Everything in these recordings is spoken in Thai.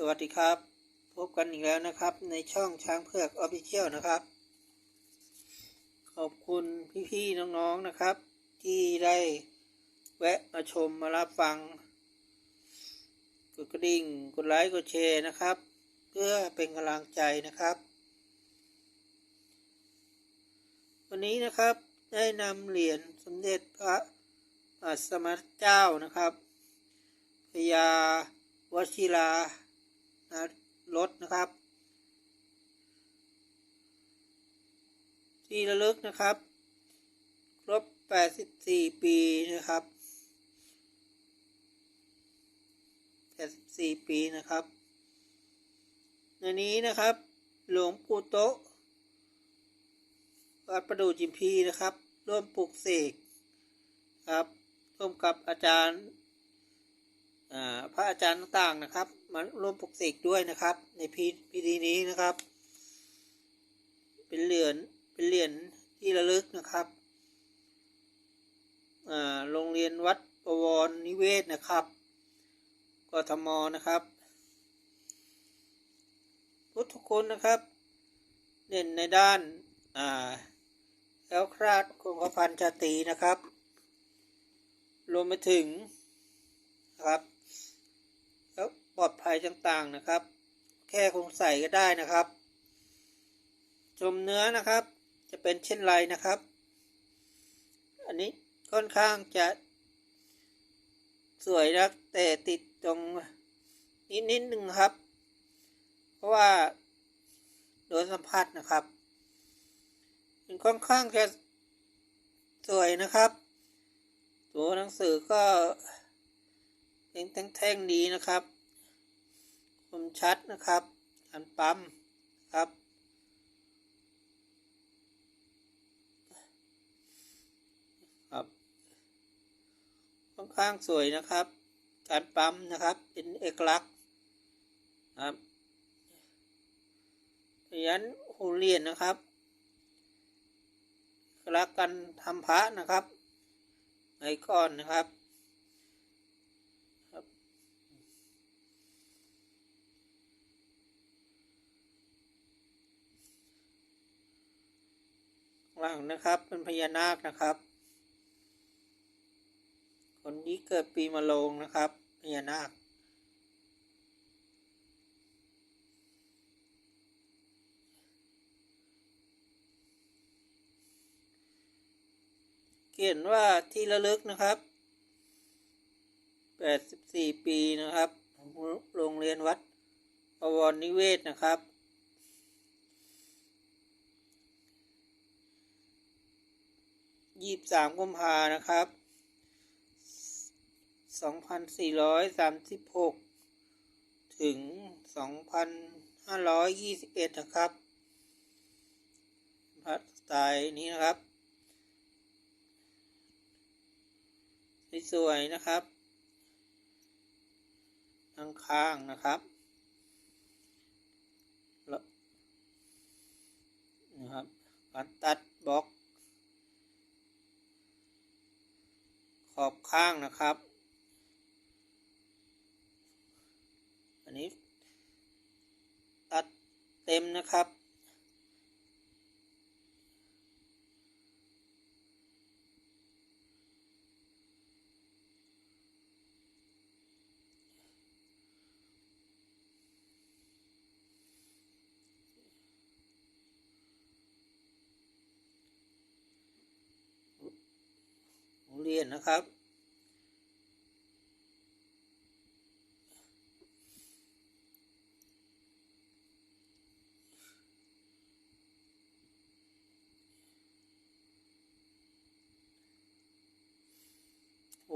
สวัสดีครับ พบกันอีกแล้วนะครับ ในช่องช้างเผือกออฟฟิเชียลนะครับ ขอบคุณพี่ๆน้องๆนะครับ ที่ได้แวะมาชมมารับฟัง กดกระดิ่งกดไลค์กดแชร์นะครับ เพื่อเป็นกำลังใจนะครับ วันนี้นะครับได้นำเหรียญสมเด็จพระอัสสมเจ้านะครับพญาวชิรา รถนะครับ ที่ระลึกนะครับ ครบ 84 ปีนะครับ 84 ปีนะครับในนี้นะครับ หลวงปู่โตะวัดประดูจิมพีนะครับ ร่วมปลุกเสกครับร่วมกับอาจารย์ พระอาจารย์ต่างๆนะครับ มาร่วมปลุกเสกด้วยนะครับ ในพิพิธีนี้นะครับ เป็นเหรียญเป็นเหรียญที่ระลึกนะครับโรงเรียนวัดประวรนิเวศนะครับกทมนะครับพุทธคุณนะครับ เด่นในด้านาแล้วคราดคงกระพันชาตรีนะครับ รวมไปถึงนะครับ ปลอดภัยต่างๆนะครับ แค่คงใส่ก็ได้นะครับ ชมเนื้อนะครับ จะเป็นเช่นไรนะครับ อันนี้ค่อนข้างจะสวยนะแต่ติดตรงนิดนิดหนึ่งครับ เพราะว่าโดนสัมผัสนะครับมันค่อนข้างจะสวยนะครับ ตัวหนังสือก็เป็นแท่งๆดีนะครับ มชัดนะครับการปั๊มครับครับค่อนข้างสวยนะครับ การปั๊มนะครับเป็นเอกลักษณ์ครับเพราะฉะนั้นหูเรียนนะครับเอกลักษณ์การทำพระนะครับไอก้อนนะครับ หลังนะครับเป็นพญานาคนะครับ คนที่เกิดปีมะโรงนะครับพญานาค เขียนว่าที่ระลึกนะครับ84ปีนะครับ โรงเรียนวัดปวรนิเวศนะครับ ยี่สิบสามกุมภานะครับสองพันสี่ร้อยสามสิบหกถึงสองพันห้าร้อยยี่สิบเอ็ดนะครับพระสไตล์นี้นะครับสวยๆนะครับทางข้างนะครับนะครับการตัดบล็อก อ้างนะครับ อันนี้ตัดเต็มนะครับ เรียนนะครับ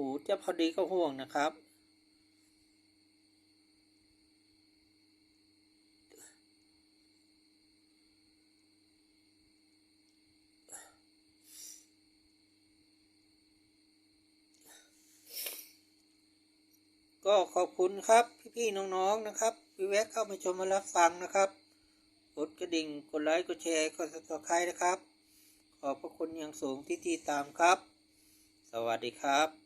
โอ้จะพอดีก็ห่วงนะครับ ก็ขอบคุณครับ พี่ๆน้องๆนะครับพี่แวะเข้ามาชมมารับฟังนะครับ กดกระดิ่ง กดไลค์ กดแชร์ กดซับสไครต์นะครับ ขอบพระคุณอย่างสูงที่ติดตามครับ สวัสดีครับ